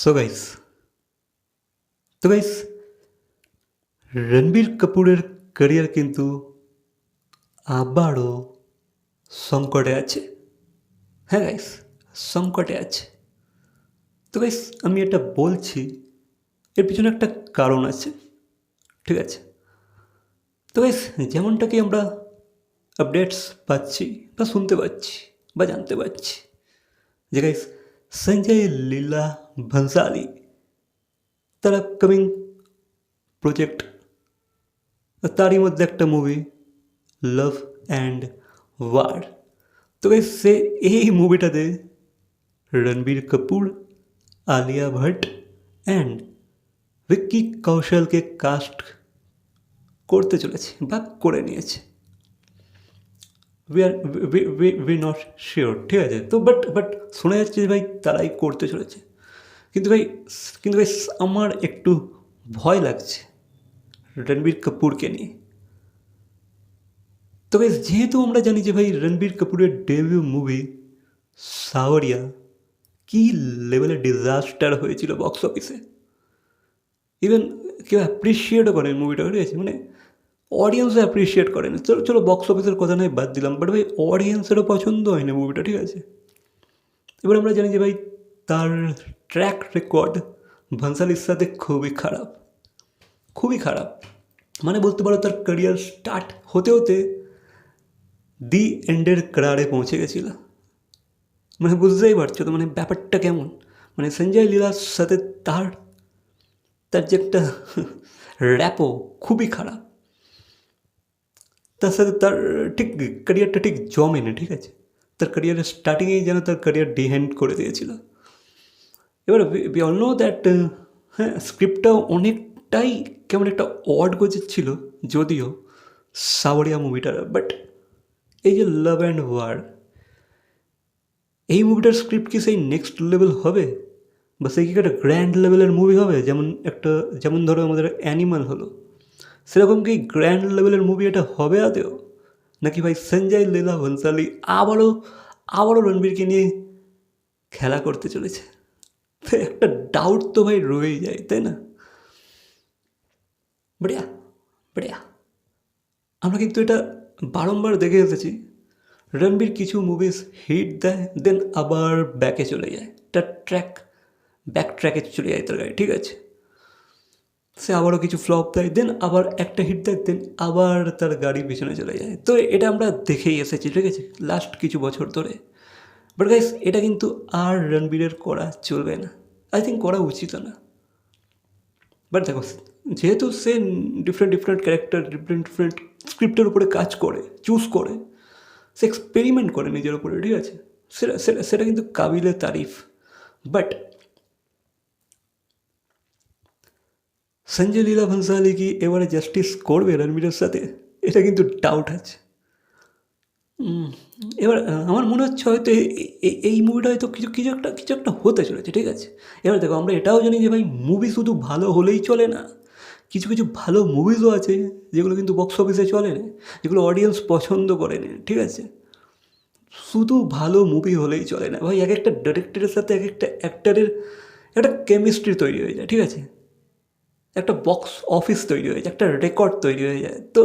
So guys তো guys Ranbir কাপুরের career কিন্তু আবারও সংকটে আছে হ্যাঁ গাইস সংকটে আছে তো গাইস আমি এটা বলছি এর পিছনে একটা কারণ আছে ঠিক আছে তো গাইস যেমনটা কি আমরা আপডেটস পাচ্ছি বা শুনতে পাচ্ছি বা জানতে পারছি যে গাইস সঞ্জয় লীলা ভনসালি তার আপকামিং প্রজেক্ট তারই মধ্যে একটা মুভি লাভ অ্যান্ড ওয়ার তো গাইস সে এই মুভিটাতে রণবীর কাপুর আলিয়া ভট্ট অ্যান্ড ভিক্কি কৌশলকে কাস্ট করতে চলেছে বা করে নিয়েছে we are we not sure ঠিক আছে তো বাট বাট শোনা যাচ্ছে যে ভাই তারাই করতে চলেছে কিন্তু ভাই কিন্তু ভাই, আমার একটু ভয় লাগছে রণবীর কাপুরকে নিয়ে। তো ভাই যেহেতু আমরা জানি যে ভাই, রণবীর কাপুরের ডেবিউ মুভি সাওরিয়া, কী লেভেলের ডিজাস্টার হয়েছিল বক্স অফিসে ইভেন কেউ অ্যাপ্রিসিয়েটও করেন মুভিটা ঠিক আছে? মানে অডিয়েন্সও অ্যাপ্রিসিয়েট করেন। চলো চলো বক্স অফিসের কথা নয়, বাদ দিলাম। বাট ভাই অডিয়েন্সেরও পছন্দ হয় না মুভিটা ঠিক আছে? এবার আমরা জানি যে ভাই তার ট্র্যাক রেকর্ড ভানসালির সাথে খুবই খারাপ। খুবই খারাপ। মানে বলতে পারো তার ক্যারিয়ার স্টার্ট হতে হতে দি এন্ডের কারারে পৌঁছে গেছিল। মানে বুঝতেই পারছ তো মানে ব্যাপারটা কেমন? মানে সঞ্জয় লীলার সাথে তার তার যে একটা র্যাপো খুবই খারাপ। তার সাথে তার ঠিক ক্যারিয়ারটা ঠিক জমে না ঠিক আছে? তার ক্যারিয়ারের স্টার্টিংয়েই যেন তার ক্যারিয়ার ডিহ্যান্ড করে দিয়েছিল। এবার বি অল নো দ্যাট হ্যাঁ স্ক্রিপ্টটা অনেকটাই কেমন একটা অড গোজের ছিল, যদিও সাওয়ারিয়া মুভিটার বাট এই যে লাভ অ্যান্ড ওয়ার এই মুভিটার স্ক্রিপ্ট কি সেই নেক্সট লেভেল হবে? বা সেই কি একটা গ্র্যান্ড লেভেলের মুভি হবে? যেমন একটা, যেমন ধরো আমাদের অ্যানিমাল হলো। সেরকম কি গ্র্যান্ড লেভেলের মুভি এটা হবে আদেও নাকি ভাই সঞ্জয় লীলা ভনসালি আবারও আবারও রণবীরকে নিয়ে খেলা করতে চলেছে? একটা ডাউট তো ভাই রয়েই যায়, তাই না? বড়িয়া বড়িয়া। আমরা কিন্তু এটা বারংবার দেখে এসেছি। রণবীর কিছু মুভিস হিট দেয় দেন আবার ব্যাকে চলে যায়। তার ট্র্যাক ব্যাক ট্র্যাকে চলে যায় তার গাড়ি, ঠিক আছে? সে আবারও কিছু ফ্লপ দেয় দেন আবার একটা হিট দেয় দেন আবার তার গাড়ি পিছনে চলে যায়। তো এটা আমরা দেখেই এসেছি, ঠিক আছে? লাস্ট কিছু বছর ধরে। বাট গাইস এটা কিন্তু আর রণবীরের করা চলবে না। আই থিঙ্ক করা উচিত না। বাট দেখো, যেহেতু সে different different character different different স্ক্রিপ্টের উপরে কাজ করে চুজ করে, সে এক্সপেরিমেন্ট করে নিজের উপরে, ঠিক আছে? সেটা সেটা সেটা কিন্তু কাবিলে তারিফ। বাট সঞ্জয় লীলা ভনসালি কি এবারে জাস্টিস করবে রণবীরের সাথে, এটা কিন্তু ডাউট আছে। এবার আমার মনে হচ্ছে হয়তো এই মুভিটা হয়তো কিছু কিছু একটা কিছু একটা হতে চলেছে, ঠিক আছে? এবার দেখো, আমরা এটাও জানি যে ভাই মুভি শুধু ভালো হলেই চলে না। কিছু কিছু ভালো মুভিজও আছে, যেগুলো কিন্তু বক্স অফিসে চলে না, যেগুলো অডিয়েন্স পছন্দ করে না, ঠিক আছে? শুধু ভালো মুভি হলেই চলে না। ভাই, এক একটা ডিরেক্টরের সাথে এক একটা অ্যাক্টারের একটা কেমিস্ট্রি তৈরি হয়ে যায়, ঠিক আছে? একটা বক্স অফিস তৈরি হয়ে যায়, একটা রেকর্ড তৈরি হয়ে যায়। তো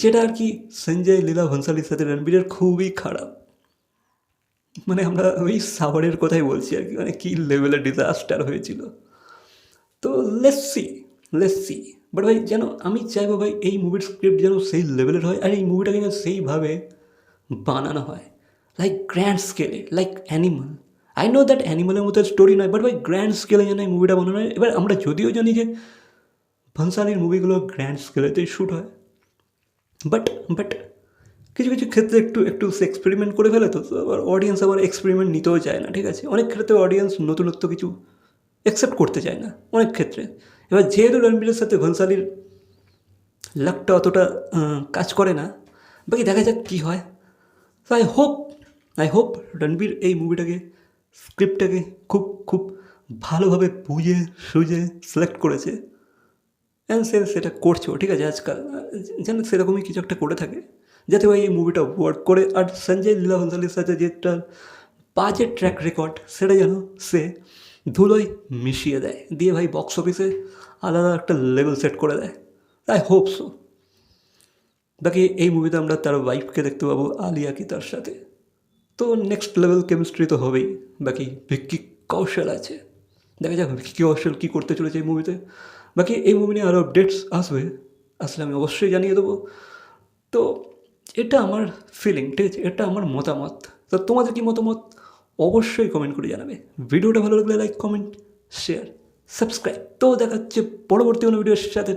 যেটা আর কি সঞ্জয় লীলা ভনসালির সাথে রণবীরের খুবই খারাপ। মানে আমরা ওই সাভারের কথাই বলছি আর কি মানে কী লেভেলের ডিজাস্টার হয়েছিল। তো লেসি লেসি বাট ভাই, যেন আমি চাইব ভাই এই মুভির স্ক্রিপ্ট যেন সেই লেভেলের হয় আর এই মুভিটাকে যেন সেইভাবে বানানো হয়। লাইক গ্র্যান্ড স্কেলে like animal I know that অ্যানিমালের মতো স্টোরি নয় বাট ভাই গ্র্যান্ড স্কেলে যেন এই মুভিটা বানানো হয়। এবার আমরা যদিও জানি যে ভনসালির মুভিগুলো গ্র্যান্ড স্কেলেতেই শ্যুট হয়। বাট বাট কিছু কিছু ক্ষেত্রে একটু একটু সে এক্সপেরিমেন্ট করে ফেলে তো আবার অডিয়েন্স আবার এক্সপেরিমেন্ট নিতেও চায় না, ঠিক আছে? অনেক ক্ষেত্রে অডিয়েন্স নতুনত্ব কিছু অ্যাকসেপ্ট করতে চায় না, অনেক ক্ষেত্রে। এবার যেহেতু রণবীরের সাথে ভনসালির লাকটা অতটা কাজ করে না, বাকি দেখা যাক কী হয়। তো I hope I hope Ranbir এই মুভিটাকে স্ক্রিপ্টটাকে খুব খুব ভালোভাবে বুঝে, সুঝে সিলেক্ট করেছে। অ্যান্ড সে সেটা করছেও ঠিক আছে? আজকাল যেন সেরকমই কিছু একটা করে থাকে। যাতে ভাই এই মুভিটা ওয়ার্ক করে। আর সঞ্জয় লীলা ভনসালির সাথে যেটা বাজে ট্র্যাক রেকর্ড সেটা যেন সে ধুলোয় মিশিয়ে দেয়। দিয়ে ভাই বক্স অফিসে আলাদা একটা লেভেল সেট করে দেয়। আই হোপ সো বাকি এই মুভিতে আমরা তার ওয়াইফকে দেখতে পাবো আলিয়া কি তার সাথে। তো নেক্সট লেভেল কেমিস্ট্রি তো হবেই। বাকি ভিক্কি কৌশল আছে। দেখা যাক ভিক্কি কৌশল কী করতে চলেছে এই মুভিতে বাকি এই মুভি নিয়ে আরও আপডেটস আসবে, আসলে আমি অবশ্যই জানিয়ে দেবো। তো এটা আমার ফিলিং ঠিক আছে? এটা আমার মতামত। তো তোমাদের কি মতামত? অবশ্যই কমেন্ট করে জানাবে। ভিডিওটা ভালো লাগলে লাইক কমেন্ট শেয়ার সাবস্ক্রাইব তো দেখাচ্ছে পরবর্তী কোনো ভিডিওর সাথে।